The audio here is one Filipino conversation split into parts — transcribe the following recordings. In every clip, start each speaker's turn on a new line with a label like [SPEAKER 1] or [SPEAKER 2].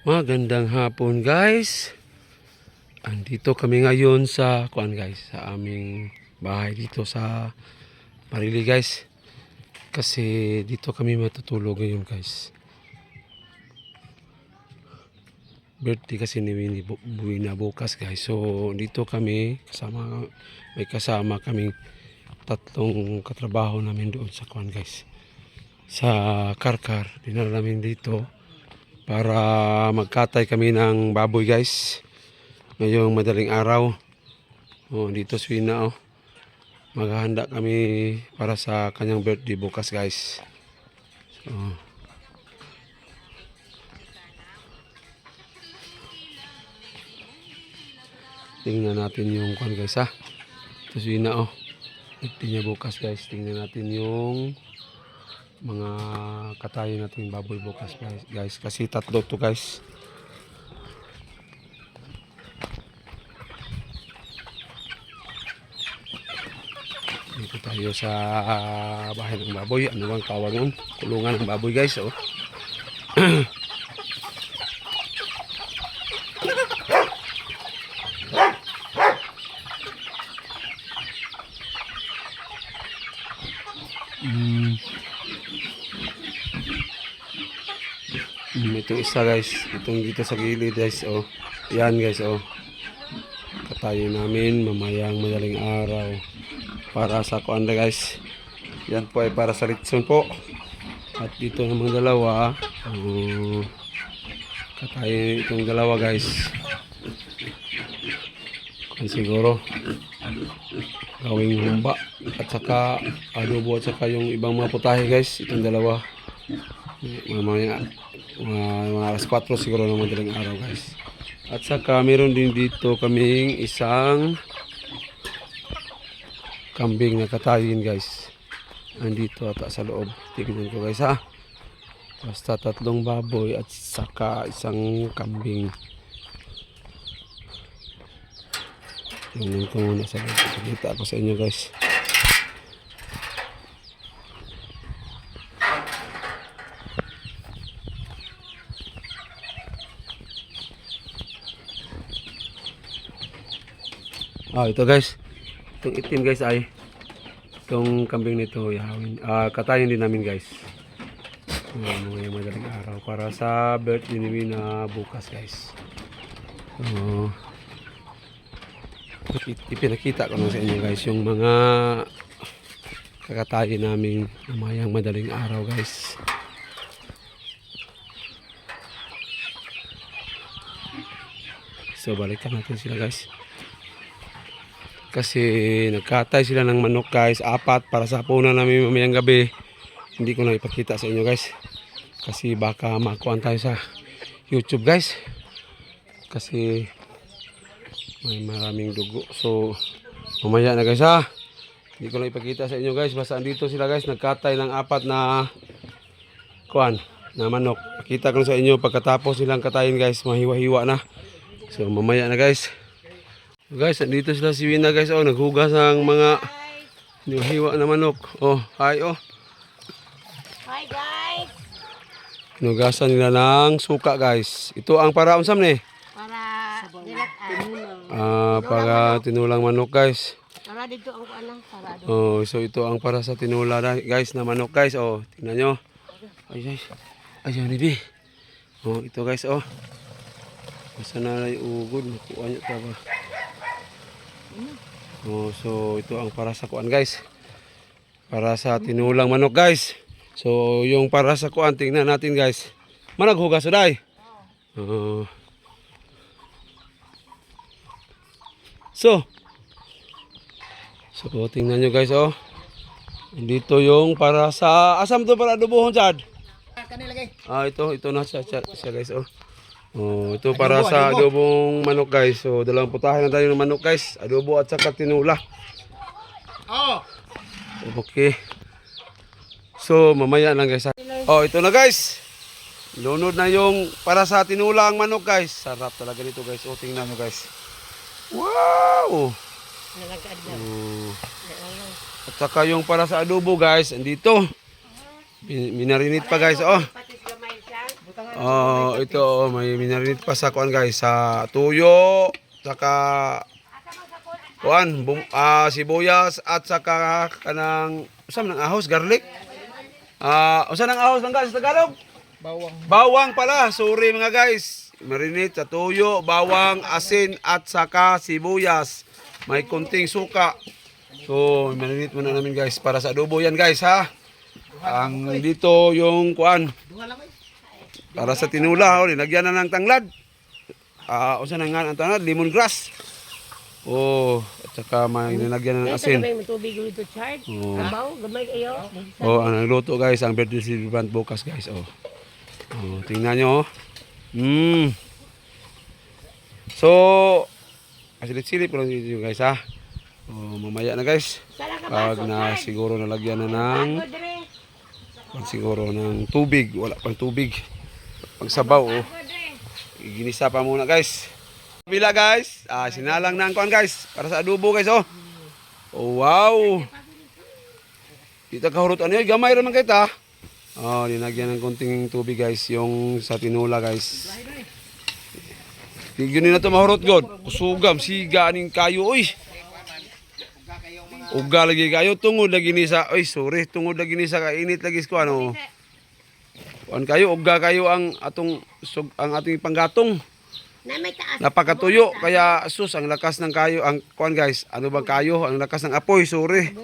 [SPEAKER 1] Magandang hapon guys. Andito kami ngayon sa kuan guys, sa aming bahay dito sa Marili guys. Kasi dito kami matutulog ngayon guys. Birthday kasi ni Winnie bu- Buwina bukas guys. So dito kami kasama may kasama kaming tatlong katrabaho namin doon sa kuan guys. Sa Karkar. Dinala namin dito para magkatay kami ng baboy guys. Ngayong madaling araw. Oh, dito si Wina oh. maghahanda kami para sa kanyang birthday bukas guys. So, tingnan natin yung kwan guys ha. Ito si Wina oh. Bukas guys. Tingnan natin yung mga katayo nating baboy bukas guys, guys kasi tatlo to guys. Dito tayo sa bahay ng baboy. Ano bang tawag nun? Kulungan ng baboy guys oh Mm, itong isa guys, itong dito sa gilid guys, oh. Yan guys, oh. Katayo namin mamayang madaling araw. Para sa kuanda guys. Yan po ay para sa litson po. At dito namang dalawa, oh, katayo itong dalawa guys. Kung siguro, gawing humba. At saka adobo at saka yung ibang mga putahe guys, itong dalawa mamaya mga, mga alas 4 siguro ng madaling araw guys. At saka meron din dito kaming isang kambing na katayin guys. Andito ata sa loob. Tignan ko guys ha. Basta tatlong baboy at saka isang kambing. Tingnan ko muna sa loob. Pakita ko sa inyo guys Ah, ito guys. Itong itim guys ay itong kambing nito yahawin. Ah, katayin din namin guys. Ah, mga madaling araw para sa birthday ni Wina bukas guys. Ipin- ipinakita ko lang sa inyo guys yung mga kakatayin namin mamayang madaling araw guys. So, balikan natin sila guys. Kasi nagkatay sila ng manok guys, apat para sa punan namin mamayang gabi. Hindi ko na ipakita sa inyo guys. Kasi baka makuhan tayo sa YouTube guys. Kasi may maraming dugo. So mamaya na guys ha. Hindi ko na ipakita sa inyo guys. Basta andito sila guys, nagkatay ng apat na kuan na manok. Pakita ko sa inyo pagkatapos silang katayin guys, mahiwa-hiwa na. So mamaya na guys. Guys, andito sila si Wina guys. Oh, naghugas ng mga hiwa na manok. Oh, hi oh.
[SPEAKER 2] Hi guys!
[SPEAKER 1] Hinugasan nila ng suka guys. Ito ang para unsam ni.
[SPEAKER 2] Para dilatan.
[SPEAKER 1] Ah, para tinulang manok guys.
[SPEAKER 2] Para dito ang kuanang para.
[SPEAKER 1] Oh, so ito ang para sa tinula guys na manok guys. Oh, tingnan nyo. Ay, ay. Ay, yan ni Oh, ito guys oh. Basta na ugod. Nakuha nyo ta ba? Oh, so ito ang para sa kuan guys. Para sa tinulang manok guys. So yung para sa kuan tingnan natin guys. Managhugas uday. Oh. So So tingnan nyo guys oh. Dito yung para sa asam to para adobohon sad. Ah ito ito na siya, siya, siya guys oh. Oh, ito para sa adobong manok guys. So dalawang putahe na tayo ng manok guys. Adobo at saka tinula.
[SPEAKER 3] Oh,
[SPEAKER 1] Okay. So, mamaya lang guys. Oh, ito na guys. Lunod na yung para sa tinulang manok guys. Sarap talaga nito guys. Oh, tingnan nyo guys. Wow!
[SPEAKER 2] Nalagad na.
[SPEAKER 1] Oh. At saka yung para sa adobo guys, andito. Minarinit pa guys. Oh.
[SPEAKER 2] Pati sa may siya.
[SPEAKER 1] Oh, ito oh, may minarinit pa sa kuan guys sa tuyo, saka kuan, bum, ah, sibuyas at saka kanang usam ng ahos garlic. Ah, usa ng ahos ng guys sa Tagalog? Bawang. Bawang pala. Sorry mga guys. Marinate sa tuyo, bawang, asin at saka sibuyas. May kunting suka. So, marinate muna namin guys para sa adobo yan guys ha. Ang dito yung kuan. Para sa tinula, oh, nilagyan na ng tanglad. Ah, usa na nga ang tanglad, lemongrass. Oh, at saka may nilagyan na ng
[SPEAKER 2] Ito
[SPEAKER 1] asin.
[SPEAKER 2] gamay mo tubig dito, Chard.
[SPEAKER 1] Oo.
[SPEAKER 2] Sabaw, gamay kayo.
[SPEAKER 1] Oh, ang nagluto guys, ang birthday celebrant bukas guys. Oh. Oh, tingnan nyo. Oh. Mm. So, asilip-silip ko lang dito guys ha. Oh, mamaya na guys. Pag na siguro nalagyan na ng siguro ng tubig, wala pang tubig. Pag sabaw, oh. Iginisa pa muna guys. Bila guys, ah, sinalang na ang kuan guys para sa adobo guys oh. Oh wow. Dito kahurot ano gamay naman kita. Oh, linagyan ng konting tubig guys yung sa tinula guys. Tigyan na to mahurot god. Kusugam siga aning kayo oy. Uga lagi kayo tungod lagi ni sa oy sorry tungod lagi ni sa kainit lagi ko ano. Kuan kayo uga kayo ang atong sug, ang ating panggatong. Napakatuyo kaya sus ang lakas ng kayo ang kuan guys. Ano bang kayo? Ang lakas ng apoy, sorry.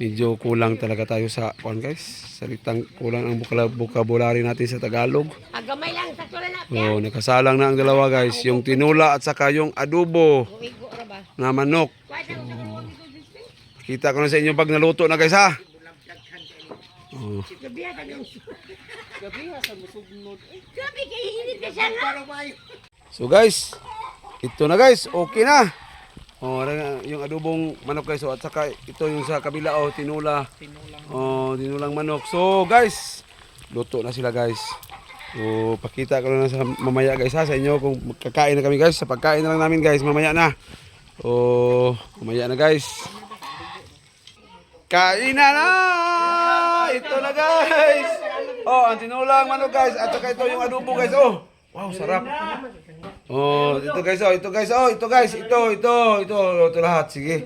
[SPEAKER 1] Medyo kulang talaga tayo sa kuan guys. Salitang kulang ang vocabulary natin sa Tagalog.
[SPEAKER 2] Ah, gamay lang. Sakto lang na.
[SPEAKER 1] Oh, nakasalang na ang dalawa guys, yung tinula at saka yung adobo na manok.
[SPEAKER 2] Sa.
[SPEAKER 1] Kita ko na sa inyo pag naluto na guys ha. Oh.
[SPEAKER 2] Gabi ha, tagang Gabi ha, sa musugnod. Gabi, kay hinit ka siya nga.
[SPEAKER 1] So guys, ito na guys, okay na. Oh, yung adobong manok guys, oh, at saka ito yung sa kabila oh, tinula. Oh, tinulang manok. So guys, luto na sila guys. So, pakita ko na sa mamaya guys ha sa inyo kung kakain na kami guys. Sa pagkain na lang namin guys, mamaya na. Oh, mamaya na guys. Kain na na! Ito na guys! Oh, ang tinulang manok guys. At saka ito yung adobo guys. Oh, wow, sarap. Oh, ito guys, oh, ito guys, oh, ito guys, ito, ito, ito, ito lahat, sige.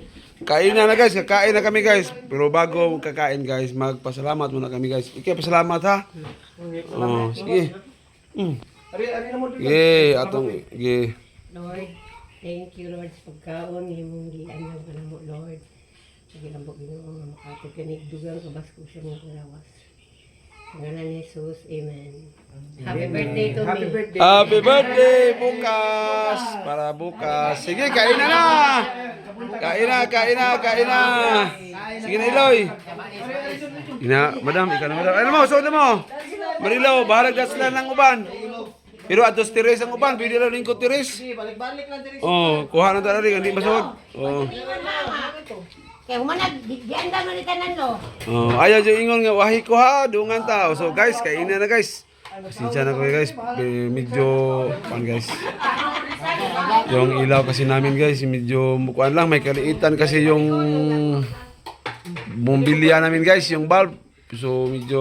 [SPEAKER 1] Kain na na guys, kakain na kami guys. Pero bago kakain guys, magpasalamat muna kami guys. Ikaw pasalamat ha. Oh, sige. Mm. Sige, atong, sige.
[SPEAKER 2] Lord, thank you Lord sa pagkaon imong gianyang ka mo Lord. Sige lang po Ginoo nga makatod kani dugang kabas ko siya nga kalawas. Ngalan ni Jesus, Amen. Happy birthday to
[SPEAKER 3] Happy
[SPEAKER 2] me.
[SPEAKER 3] birthday.
[SPEAKER 1] Happy birthday bukas. Para bukas. Sige, kain na na. Kain na, kain na, kain na. Sige na, Iloy. Ina, madam, ikaw na madam. Ano mo, suot na mo. Marilaw, bahalag na sila ng uban. Pero atos tires ang uban, pwede lang lingkod tires.
[SPEAKER 3] Balik-balik lang diri.
[SPEAKER 1] Oh, kuha na tayo rin, hindi masuot. Oh.
[SPEAKER 2] Kaya humanag, di anda man ni tanan lo.
[SPEAKER 1] Oh, ayaw dyan ingon nga, wahi ko ha, dungan tao. So guys, kain na na guys. Pasensya na ko guys, medyo, pan guys. Yung ilaw kasi namin guys, medyo mukuan lang, may kaliitan kasi yung bumbilya namin guys, yung bulb. So medyo,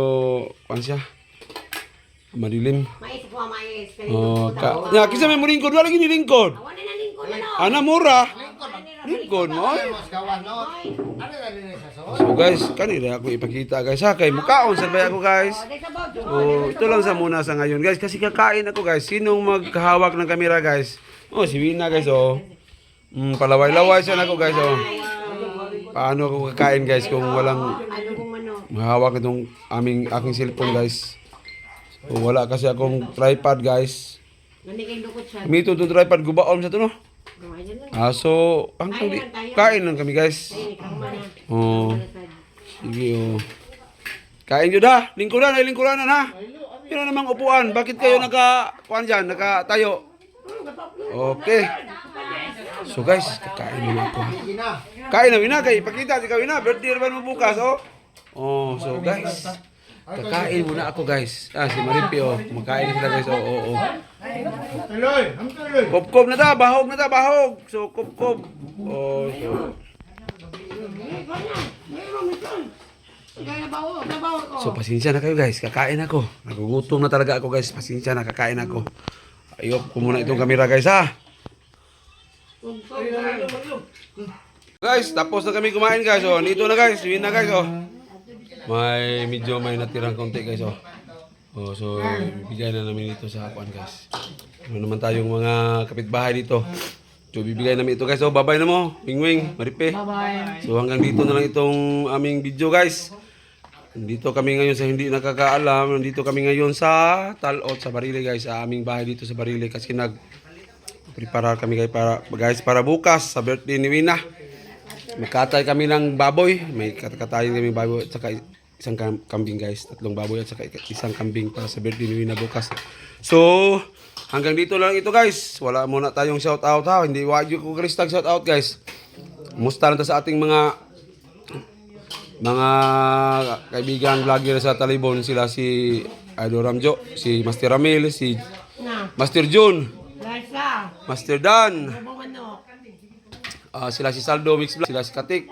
[SPEAKER 1] pan siya, madilim.
[SPEAKER 2] Mais ko mais.
[SPEAKER 1] Oh, ka, ya, kisa may muringkod, wala gini lingkod.
[SPEAKER 2] Awan na lingkod na no.
[SPEAKER 1] Ana mura. Lingkod mo.
[SPEAKER 3] Ano so?
[SPEAKER 1] Guys, kanina ako ipakita guys ha, kay mukaon sa ako guys.
[SPEAKER 2] Bojo.
[SPEAKER 1] Oh, ito lang sa muna sa ngayon guys kasi kakain ako guys. Sinong maghahawak ng kamera guys? Oh, si Wina guys oh. Mm, palaway-laway siya na ako guys oh. Paano ako kakain guys kung walang mahawak itong aming aking cellphone guys. So, wala kasi akong tripod guys. Mito to tripod gubaon sa to no. Ah, so hanggang di kain lang kami guys.
[SPEAKER 2] Ikaw.
[SPEAKER 1] Oh. Sige oh. Kain nyo da. Lingkuran ay lingkuran na na. Yun namang upuan. Bakit kayo naka, kuan dyan, nakatayo? Okay. So guys, kakain muna ako. Kain na wina kay ipakita si Kawina. Birthday naman mo bukas oh. Oh, so guys. Kakain muna ako guys. Ah, si Maripi oh. Kumakain na sila guys. Oh, oh, oh.
[SPEAKER 3] Tuloy, ang tuloy.
[SPEAKER 1] Kopkop na ta, bahog na ta, bahog. So, kopkop. Oh, so. So pasensya na kayo guys, kakain ako. Nagugutom na talaga ako guys, pasensya na kakain ako. Ayok ko muna itong kamera guys ha. Guys, tapos na kami kumain guys. Oh, dito na guys, yun na guys oh. May medyo may natirang konti guys oh. Oh, so bibigay na namin ito sa kuan guys. Ano naman tayong mga kapitbahay dito. So bibigay namin ito guys. Oh, bye-bye na mo. Wing wing, maripe.
[SPEAKER 2] Bye-bye.
[SPEAKER 1] So hanggang dito na lang itong aming video guys. Nandito kami ngayon sa hindi nakakaalam. Nandito kami ngayon sa Talot sa Barile guys. Sa aming bahay dito sa Barile kasi nag prepare kami guys para guys para bukas sa birthday ni Wina. May katay kami ng baboy. May katkatayin kami baboy at saka isang kam- kambing guys. Tatlong baboy at saka isang kambing para sa birthday ni Wina bukas. So, hanggang dito lang ito guys. Wala muna tayong shout out ha. Hindi wag ko kristag shout out guys. Musta to sa ating mga mga kaibigan vlogger sa Talibon sila si Idol Ramjo, si Master Ramil, si. Master June. Master Dan, ah, sila si Saldo Mix Vlog, sila si Katik,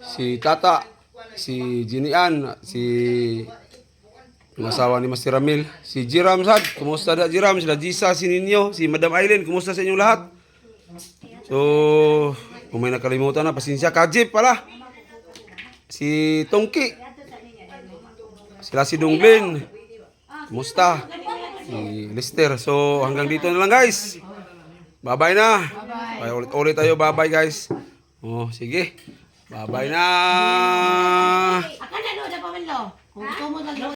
[SPEAKER 1] si Tata, si Jinian, si yung ni Master Ramil, si Jiram Sad, kumusta da Jiram, sila Jisa, si Ninyo, si Madam Aileen, kumusta sa inyong lahat? So, kung may nakalimutan na, pasensya, Kajip pala. Si Tongki. Sila si Dunglin. Kumusta? Si Lester. So, hanggang dito na lang guys. Bye-bye na. Bye. Ulit-ulit tayo. Bye-bye guys. Oh, sige. Bye-bye na.
[SPEAKER 2] Akan na lo, dapat man lo. Kung na lo.